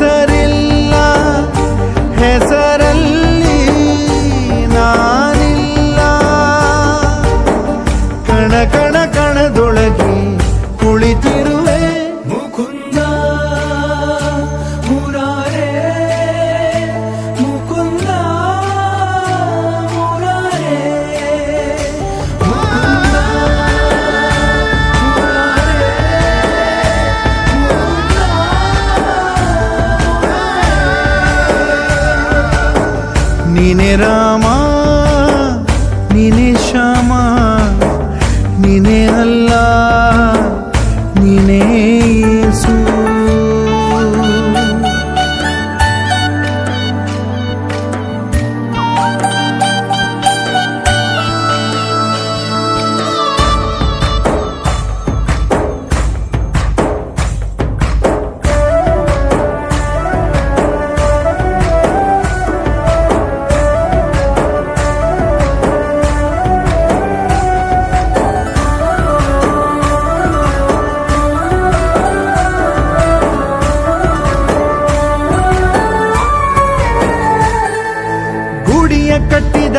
said ನೀನೆ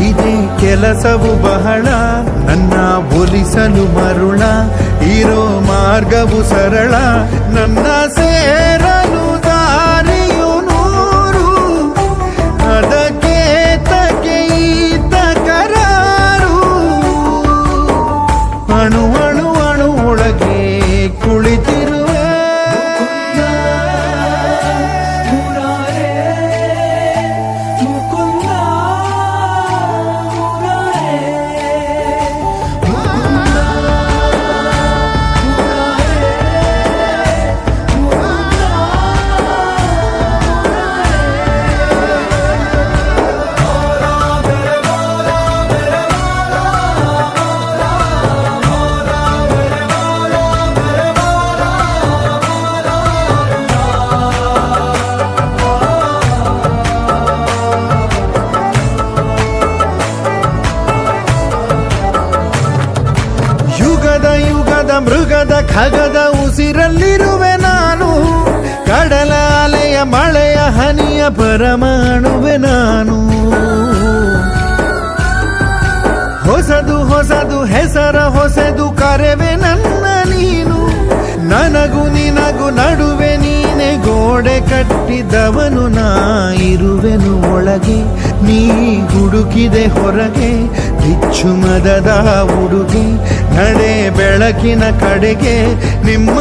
ಇದೇ ಕೆಲಸವು ಬಹಳ ನನ್ನ ಒಲಿಸಲು ಮರುಳ ಇರೋ ಮಾರ್ಗವು ಸರಳ ನನ್ನ ಸೇರಲು ಯುಗದ ಯುಗದ ಮೃಗದ ಖಗದ ಉಸಿರಲ್ಲಿರುವೆ ನಾನು. ಕಡಲ ಅಲೆಯ ಮಳೆಯ ಹನಿಯ ಪರಮಾಣುವೆ ನಾನು. ಹೊಸದು ಹೊಸದು ಹೆಸರ ಹೊಸದು ಕರೆವೆ ನನ್ನ ನೀನು. ನನಗೂ ನಿನಗೂ ನಡುವೆ ನೀನೆ ಗೋಡೆ ಕಟ್ಟಿದವನು ನಾ ಇರುವೆನು ಒಳಗೆ. ನೀ ಹುಡುಕಿದೆ ಹೊರಗೆ ಬಿಚ್ಚು ಮದದ ಉಡುಗೆ. ನಡೆ ಬೆಳಕಿನ ಕಡೆಗೆ ನಿಮ್ಮ